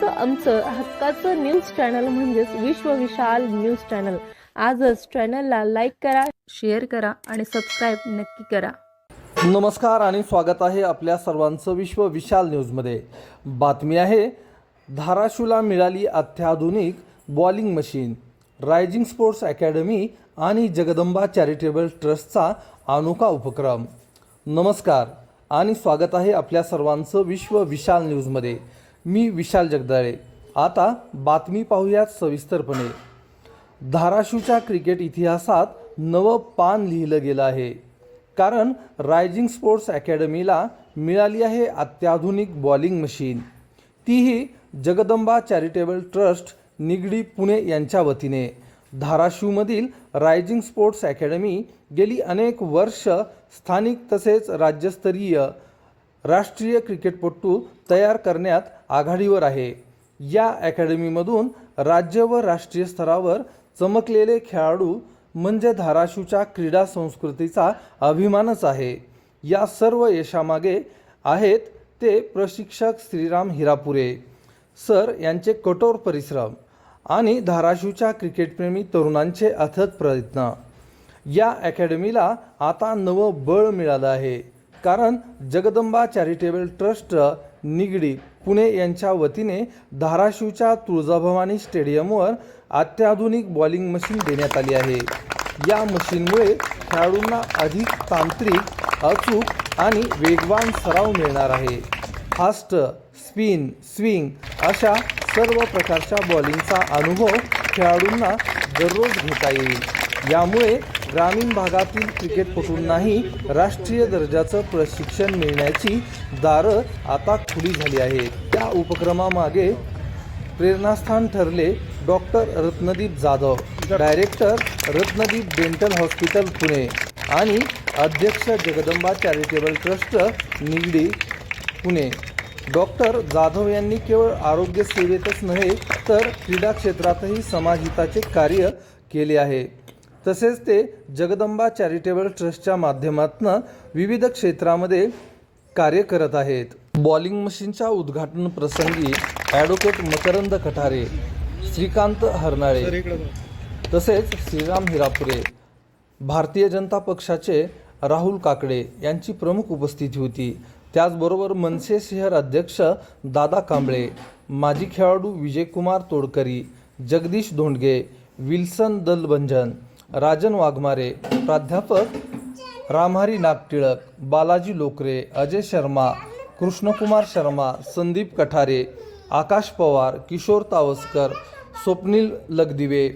तुमचं आमचं हक्काचं न्यूज चॅनल म्हणजेच विश्व विशाल न्यूज चॅनल आजच चॅनलला लाईक करा शेअर करा आणि सबस्क्राईब नक्की करा. नमस्कार आणि स्वागत आहे आपल्या सर्वांचं विश्व विशाल न्यूजमध्ये बातमी आहे धाराशिवला मिळाली अत्याधुनिक bowling machine rising sports academy आणि जगदंबा चॅरिटेबल ट्रस्टचा अनोखा उपक्रम. नमस्कार आणि स्वागत आहे आपल्या सर्वांचं विश्व विशाल न्यूजमध्ये मी विशाल जगदाळे. आता बातमी पाहूयात सविस्तरपणे. धाराशिवच्या क्रिकेट इतिहासात नवं पान लिहिलं गेलं आहे. कारण रायझिंग स्पोर्ट्स अकॅडमीला मिळाली आहे अत्याधुनिक बॉलिंग मशीन. तीही जगदंबा चॅरिटेबल ट्रस्ट निगडी पुणे यांच्या वतीने. धाराशिवमधील रायझिंग स्पोर्ट्स अकॅडमी गेली अनेक वर्ष स्थानिक तसेच राज्यस्तरीय राष्ट्रीय क्रिकेटपटू तयार करण्यात आघाडीवर आहे. या अकॅडमीमधून राज्य व राष्ट्रीय स्तरावर चमकलेले खेळाडू म्हणजे धाराशिवच्या क्रीडा संस्कृतीचा अभिमानच आहे. या सर्व यशामागे आहेत ते प्रशिक्षक श्रीराम हिरापुरे सर यांचे कठोर परिश्रम आणि धाराशिवच्या क्रिकेटप्रेमी तरुणांचे अथक प्रयत्न. या अकॅडमीला आता नवं बळ मिळालं आहे. कारण जगदंबा चॅरिटेबल ट्रस्ट निगडी पुणे यांच्या वतीने धाराशिवच्या तुळजाभवानी स्टेडियमवर अत्याधुनिक बॉलिंग मशीन देण्यात आली आहे. या मशीनमुळे खेळाडूंना अधिक तांत्रिक अचूक आणि वेगवान सराव मिळणार आहे. फास्ट स्पिन स्विंग अशा सर्व प्रकारच्या बॉलिंगचा अनुभव खेळाडूंना दररोज घेता येईल. यामुळे ग्रामीण भागातील क्रिकेटपटूंनाही राष्ट्रीय दर्जाचं प्रशिक्षण मिळण्याची दारं आता खुली झाली आहेत. त्या उपक्रमामागे प्रेरणास्थान ठरले doctor Ratnadeep Jadhav director Ratnadeep dental hospital Pune आणि अध्यक्ष Jagdamba charitable trust Nigdi Pune. Doctor Jadhav यांनी केवळ आरोग्य सेवेतच नव्हे तर क्रीडा क्षेत्रातही समाजहिताचे कार्य केले आहे. तसेच ते जगदंबा चॅरिटेबल ट्रस्टच्या माध्यमातून विविध क्षेत्रामध्ये कार्य करत आहेत. बॉलिंग मशीनच्या उद्घाटन प्रसंगी ॲडव्होकेट मकरंद कठारे श्रीकांत हरनाळे तसेच श्रीराम हिरापुरे भारतीय जनता पक्षाचे राहुल काकडे यांची प्रमुख उपस्थिती होती. त्याचबरोबर मनसे शहर अध्यक्ष दादा कांबळे माजी खेळाडू विजयकुमार तोडकरी जगदीश धोंडगे विल्सन दलबंजन राजन वाघमारे प्राध्यापक रामहरी नागटिळक बालाजी लोकरे अजय शर्मा कृष्णकुमार शर्मा संदीप कठारे आकाश पवार किशोर तावस्कर स्वप्नील लगदिवे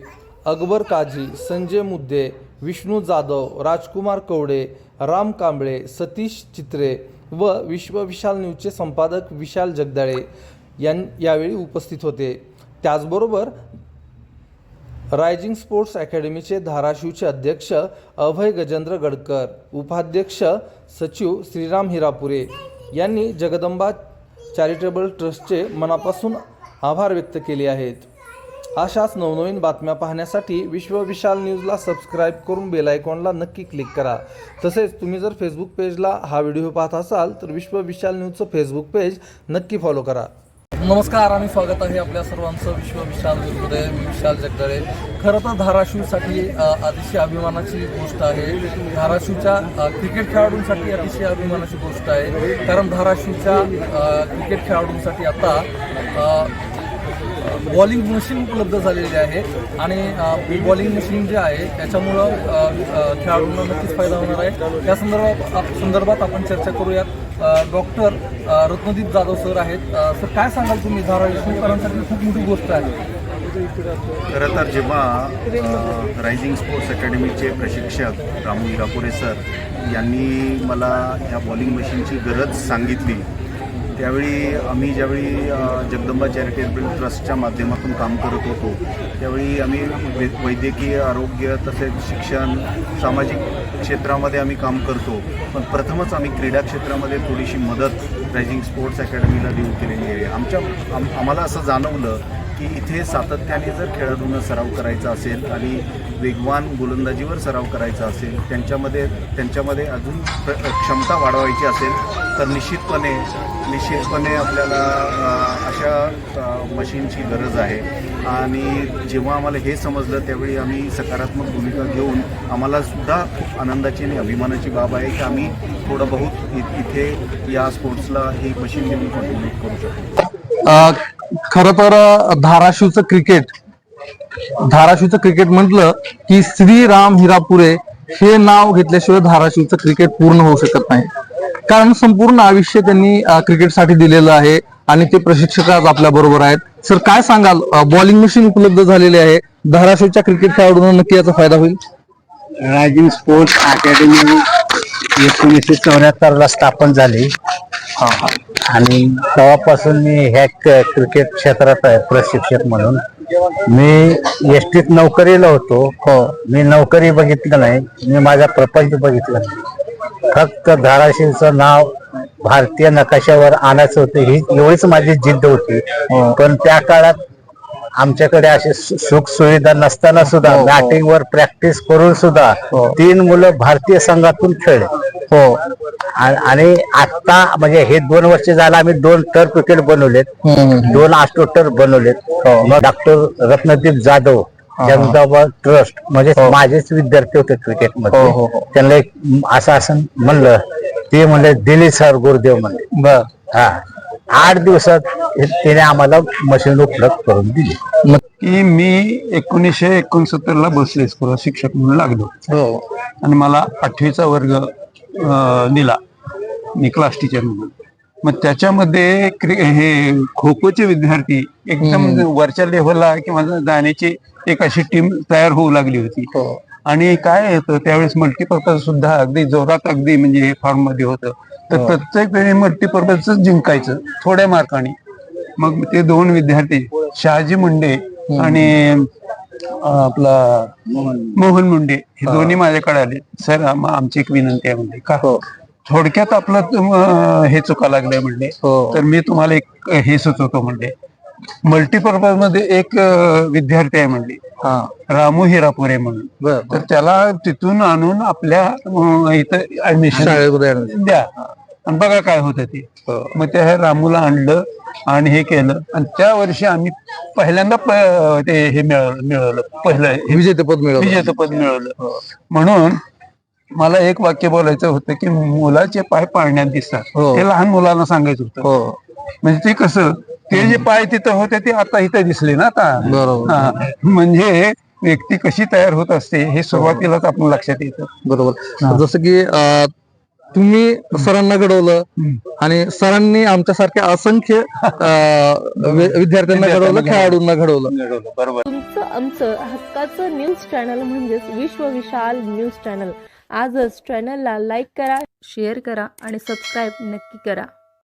अकबर काझी संजय मुद्दे विष्णू जाधव राजकुमार कवडे राम कांबळे सतीश चित्रे व विश्वविशाल न्यूजचे संपादक विशाल जगदाळे यां यावेळी उपस्थित होते. त्याचबरोबर रायझिंग स्पोर्ट्स अकॅडमीचे धाराशिवचे अध्यक्ष अभय गजेंद्र गडकर उपाध्यक्ष सचिव श्रीराम हिरापुरे यांनी जगदंबा चॅरिटेबल ट्रस्टचे मनापासून आभार व्यक्त केले आहेत. अशाच नवनवीन बातम्या पाहण्यासाठी विश्व विशाल न्यूजला सबस्क्राईब करून बेल आयकॉनला नक्की क्लिक करा. तसेच तुम्ही जर फेसबुक पेजला हा व्हिडिओ पाहत असाल तर विश्व विशाल न्यूजचं फेसबुक पेज नक्की फॉलो करा. नमस्कार आम्ही स्वागत आहे आपल्या सर्वांचं विश्व विशाल न्यूजमध्ये मी विशाल जगदळे. खरं तर धाराशिवसाठी अतिशय अभिमानाची गोष्ट आहे. धाराशिवच्या क्रिकेट खेळाडूंसाठी अतिशय अभिमानाची गोष्ट आहे. कारण धाराशिवच्या क्रिकेट खेळाडूंसाठी आता बॉलिंग मशीन उपलब्ध झालेली आहे आणि बॉलिंग मशीन जे आहे त्याच्यामुळं खेळाडूंना नक्कीच फायदा होणार आहे. त्या संदर्भात संदर्भात आपण चर्चा करूयात. डॉक्टर रत्नदीप जाधव सर आहेत. सर काय सांगाल तुम्ही? धाराशिवकरांसाठी खूप मोठी गोष्ट आहे. खरं तर जेव्हा रायझिंग स्पोर्ट्स अकॅडमीचे प्रशिक्षक रामू इरापुरे सर यांनी मला ह्या बॉलिंग मशीनची गरज सांगितली त्यावेळी आम्ही ज्यावेळी जगदंबा चॅरिटेबल ट्रस्टच्या माध्यमातून काम करत होतो त्यावेळी आम्ही वै वैद्यकीय आरोग्य तसेच शिक्षण सामाजिक क्षेत्रामध्ये आम्ही काम करतो. पण प्रथमच आम्ही क्रीडा क्षेत्रामध्ये थोडीशी मदत रायझिंग स्पोर्ट्स अकॅडमीला देऊ केलेली आहे. आमच्या आम आम्हाला असं जाणवलं की इथे सातत्याने जर खेळाडूंना सराव करायचा असेल आणि वेगवान गोलंदाजीवर सराव करायचा असेल त्यांच्यामध्ये त्यांच्यामध्ये अजून क्षमता वाढवायची असेल तर निश्चितपणे निश्चितपणे आपल्याला अशा मशीनची गरज आहे. आणि जेव्हा आम्हाला हे समजलं त्यावेळी आम्ही सकारात्मक भूमिका घेऊन आम्हाला सुद्धा खूप आनंदाची आणि अभिमानाची बाब आहे की आम्ही थोडं बहुत इथे या स्पोर्ट्सला ही मशीन घेऊन कॉन्ट्रीब्यूट करू शकतो. खरं तर धाराशिवचं क्रिकेट धाराशिवचं क्रिकेट म्हटलं की श्रीराम हिरापुरे हे नाव घेतल्याशिवाय धाराशिवचं क्रिकेट पूर्ण होऊ शकत नाही. कारण संपूर्ण आयुष्य त्यांनी क्रिकेटसाठी दिलेलं आहे आणि ते प्रशिक्षक आज आपल्या बरोबर आहेत. सर काय सांगाल? बॉलिंग मशीन उपलब्ध झालेली आहे. धाराशिवच्या क्रिकेट खेळाडूंना नक्की याचा फायदा होईल? रायझिंग स्पोर्ट्स अकॅडमी एकोणीसशे चौऱ्याहत्तर ला स्थापन झाली. आणि तेव्हापासून मी ह्या क्रिकेट क्षेत्रात आहे प्रशिक्षक म्हणून. मी एस टीत नोकरीला होतो. हो. मी नोकरी बघितलं नाही. मी माझा प्रपंच बघितला फक्त धाराशिवचं नाव भारतीय नकाशावर आणायचं होतं ही एवढीच माझी जिद्द होती. पण त्या काळात आमच्याकडे असे सुख सुविधा नसताना सुद्धा बॅटिंग वर प्रॅक्टिस करून सुद्धा तीन मुलं भारतीय संघातून खेळले. हो. आणि आता म्हणजे हे दोन वर्ष झालं आम्ही दोन टर्फ विकेट बनवलेत. दोन आस्ट्रो टर्फ बनवलेत. मग डॉक्टर रत्नदीप जाधव जगदाबा ट्रस्ट म्हणजे माझेच विद्यार्थी होते क्रिकेटमध्ये त्यांना एक असं असं म्हणलं ते म्हणले दिली सर गुरुदेव म्हणले. बर. हा. आठ दिवसात हे- त्याने आम्हाला मशीन उपलब्ध करून दिली. की मी एकोणीसशे एकोणसत्तर ला बसले स्कूल शिक्षक म्हणून लागलो. आणि मला आठवीचा वर्ग दिला. मी क्लास टीचर म्हणून. मग त्याच्यामध्ये हे खो खोचे विद्यार्थी एकदम वरच्या लेव्हलला किंवा जाण्याची एक अशी टीम तयार होऊ लागली होती. आणि काय होतं त्यावेळेस मल्टीपर्पज सुद्धा अगदी जोरात अगदी म्हणजे फॉर्ममध्ये होतं. तर प्रत्येक वेळी मल्टीपर्पज जिंकायचं थोड्या मार्काने मग ते दोन विद्यार्थी शहाजी मुंडे आणि आपला मोहन मुंडे हे दोन्ही माझ्याकडे आले. सर आम- आमची एक विनंती आहे म्हणजे. का थोडक्यात आपलं हे चुका लागलंय म्हणले. तर मी तुम्हाला एक हे सुचवतो म्हणले. मल्टीपर्पजमध्ये एक विद्यार्थी आहे म्हणले. रामू हिरापुरे म्हणून. तर त्याला तिथून आणून आपल्या इथं ऍडमिशन द्या. आणि बघा काय होतं ते. मग त्या ह्या रामूला आणलं आणि हे केलं. आणि त्या वर्षी आम्ही पहिल्यांदा प- ते हे मिळवलं मिळवलं. पहिलं हे विजेतेपद मिळवलं. विजेतेपद मिळवलं. म्हणून मला एक वाक्य बोलायचं होतं की मुलाचे पाय पाळण्यात दिसतात. हे. लहान मुलांना सांगायचं होतं. म्हणजे ते कसं ते जे पाय तिथं होते ते आता इथं दिसले ना आता. बरोबर. हा. म्हणजे व्यक्ती कशी तयार होत असते हे सुरुवातीलाच आपण लक्षात येतं. बरोबर. जसं की अं, तुम्ही सरांना घडवलं आणि सरांनी आमच्यासारख्या असंख्य विद्यार्थ्यांना घडवलं खेळाडूंना घडवलं. बरोबर. तुमचं आमचं हक्काचं न्यूज चॅनल म्हणजेच विश्व विशाल न्यूज चॅनल आजच चॅनलला लाईक करा शेअर करा आणि सबस्क्राईब नक्की करा.